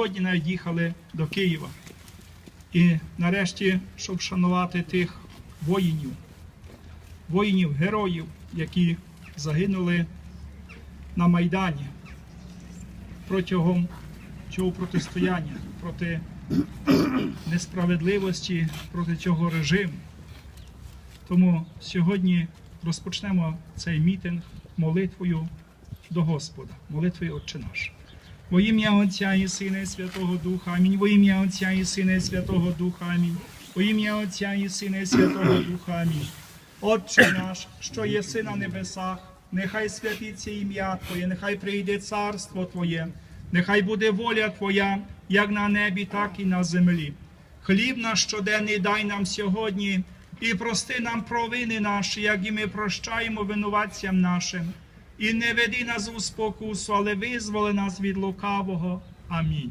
Сьогодні навіть їхали до Києва. І нарешті, щоб вшанувати тих воїнів, воїнів, героїв, які загинули на Майдані протягом цього протистояння проти несправедливості, проти цього режиму. Тому сьогодні розпочнемо цей мітинг молитвою до Господа, молитвою Отче наш. Во ім'я Отця і Сина і Святого Духа. Амінь. Во ім'я Отця і Сина і Святого Духа. Амінь. Во ім'я Отця і Сина і Святого Духа. Амінь. Отче наш, що єси на небесах, нехай святиться ім'я Твоє, нехай прийде царство Твоє, нехай буде воля Твоя, як на небі, так і на землі. Хліб наш щоденний дай нам сьогодні, і прости нам провини наші, як і ми прощаємо винуватцям нашим. І не веди нас у спокусу, але визволи нас від лукавого. Амінь.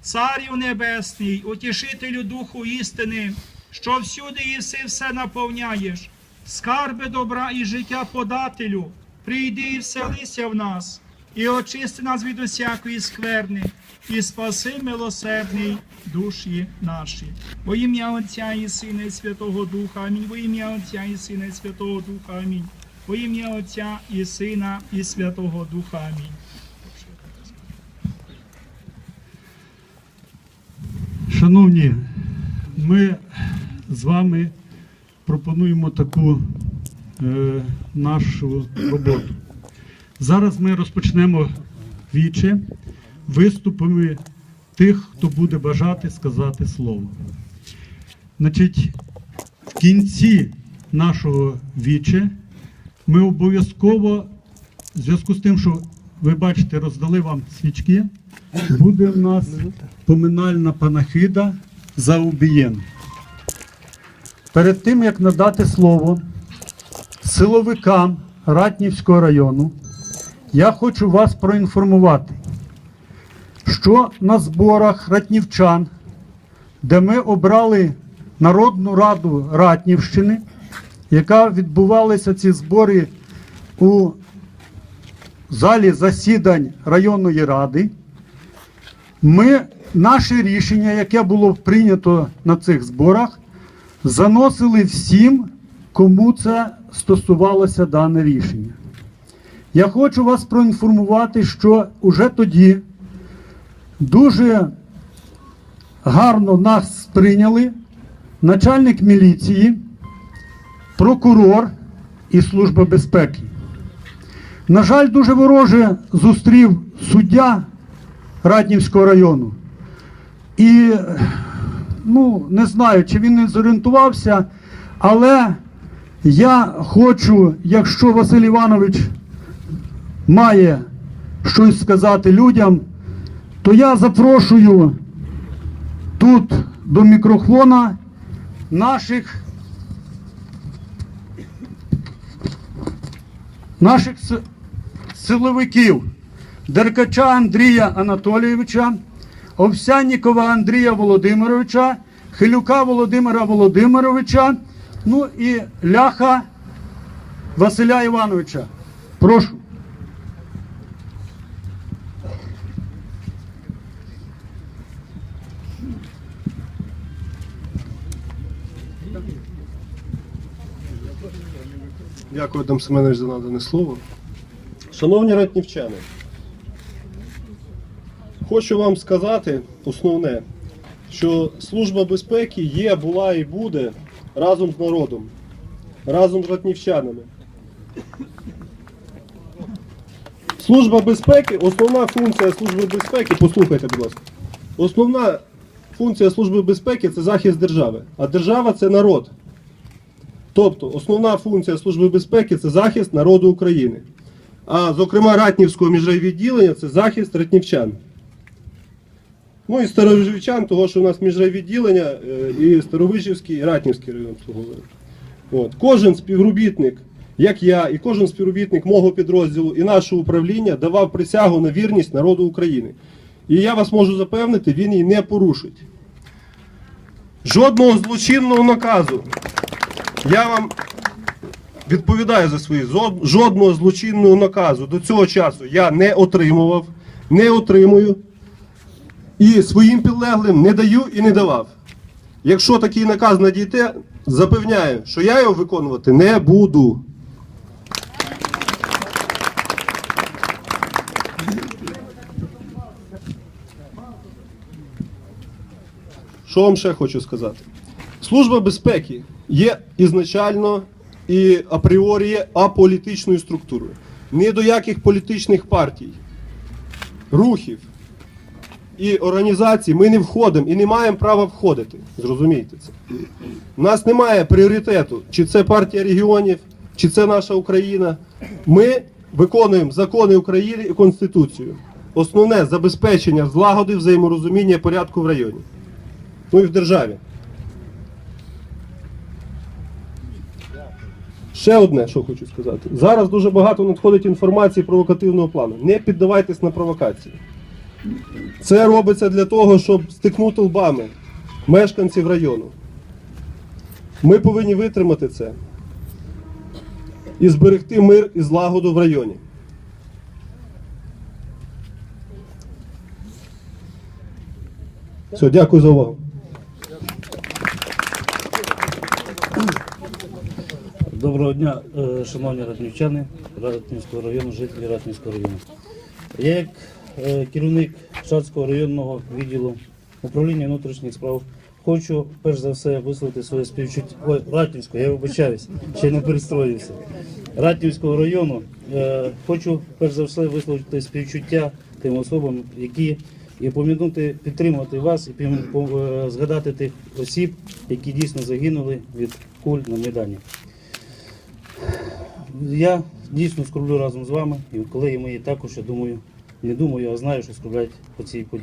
Царю Небесний, утішителю Духу істини, що всюди єси все наповняєш, скарби добра і життя подателю, прийди і вселися в нас, і очисти нас від усякої скверни, і спаси милосердний душі наші. Во ім'я Отця і Сина і Святого Духа. Амінь. Во ім'я Отця і Сина і Святого Духа. Амінь. Во ім'я Отця і Сина і Святого Духа. Амінь. Шановні, ми з вами пропонуємо таку е, нашу роботу. Зараз ми розпочнемо віче виступами тих, хто буде бажати сказати слово. Значить, в кінці нашого віче ми обов'язково, в зв'язку з тим, що ви бачите, роздали вам свічки, буде в нас поминальна панахида за убієн. Перед тим, як надати слово силовикам Ратнівського району, я хочу вас проінформувати, що на зборах ратнівчан, де ми обрали Народну раду Ратнівщини, яка відбувалися ці збори у залі засідань районної ради, ми наше рішення, яке було прийнято на цих зборах, заносили всім, кому це стосувалося дане рішення. Я хочу вас проінформувати, що уже тоді дуже гарно нас сприйняли начальник міліції, прокурор і Служба безпеки. На жаль, дуже вороже зустрів суддя Раднівського району. І ну, не знаю, чи він не зорієнтувався, але я хочу, якщо Василь Іванович має щось сказати людям, то я запрошую тут до мікрофона наших наших силовиків Деркача Андрія Анатолійовича, Овсяннікова Андрія Володимировича, Хилюка Володимира Володимировича, ну і Ляха Василя Івановича. Прошу. Дякую, Адам Семенович, за надане слово. Шановні ратнівчани, хочу вам сказати основне, що Служба безпеки є, була і буде разом з народом, разом з ратнівчанами. Служба безпеки, основна функція Служби безпеки, послухайте, будь ласка, основна функція Служби безпеки це захист держави, а держава це народ. Тобто основна функція Служби безпеки це захист народу України. А зокрема, Ратнівського міжрайвідділення це захист ратнівчан. Ну і старовижівчан, того, що у нас міжрайвідділення е, і Старовижівський, і Ратнівський район обслуговує. От. Кожен співробітник, як я, і кожен співробітник мого підрозділу і нашого управління давав присягу на вірність народу України. І я вас можу запевнити, він її не порушить. Жодного злочинного наказу я вам відповідаю за свої жодного злочинного наказу до цього часу я не отримував, не отримую. і своїм підлеглим не даю і не давав. Якщо такий наказ надійде, запевняю, що я його виконувати не буду. Що вам ще хочу сказати? Служба безпеки є ізначально і апріорі є аполітичною структурою. Ні до яких політичних партій, рухів і організацій ми не входимо і не маємо права входити. Зрозумійте це. У нас немає пріоритету, чи це партія регіонів, чи це наша Україна. Ми виконуємо закони України і Конституцію. Основне забезпечення злагоди, взаєморозуміння порядку в районі. Ну і в державі. Ще одне, що хочу сказати. Зараз дуже багато надходить інформації провокативного плану. Не піддавайтесь на провокації. Це робиться для того, щоб стикнути лбами мешканців району. Ми повинні витримати це і зберегти мир і злагоду в районі. Все, дякую за увагу. Доброго дня, е, шановні ратнівчани, Ратнівського району, жителі Ратнівського району. Я як е, керівник Шацького районного відділу управління внутрішніх справ хочу перш за все висловити своє співчуття. Ой, Ратнівського, я вибачаюсь, ще не перестроївся. Ратнівського району е, хочу перш за все висловити співчуття тим особам, які і помінути підтримувати вас і згадати тих осіб, які дійсно загинули від куль на Майдані. Я дійсно скорблю разом з вами, і колеги мої також, я думаю, не думаю, а знаю, що скорблять по цій події.